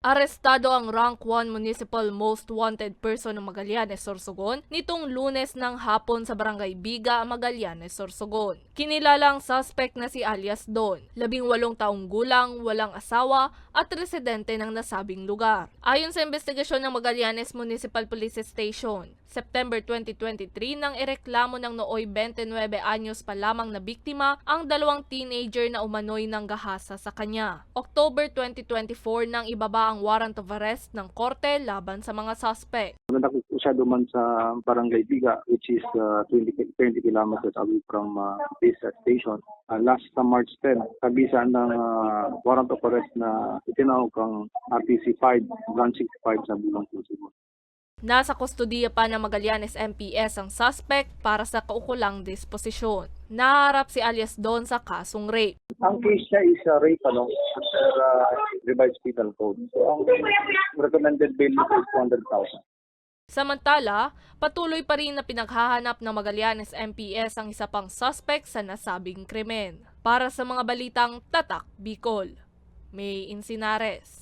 Arestado ang rank 1 municipal most wanted person ng Magallanes, Sorsogon nitong lunes ng hapon sa barangay Biga, Magallanes, Sorsogon. Kinilala ang suspect na si alias Don, labing walong taong gulang, walang asawa at residente ng nasabing lugar. Ayon sa investigasyon ng Magallanes Municipal Police Station, September 2023 nang ireklamo ng nooy 29 anyos pa lamang na biktima ang dalawang teenager na umano'y ng gahasa sa kanya. October 2024 nang ibaba ang warrant of arrest ng korte laban sa mga suspect. Nandakot po siya duman sa Barangay Biga, which is uh, 20, 20 kilometers away from uh, this station. Uh, last uh, March 10, kabisa ng uh, warrant of arrest na itinawag kang RTC 5, Branch 65 sa Bulong Pusibo. Nasa kustodiya pa ng Magallanes MPS ang suspect para sa kaukulang disposisyon. Naharap si alias Don sa kasong rape. Ang case niya is uh, rape ano, under uh, revised penal code. So ang recommended bail is 200,000. Samantala, patuloy pa rin na pinaghahanap ng Magallanes MPS ang isa pang suspect sa nasabing krimen. Para sa mga balitang Tatak Bicol, May Insinares.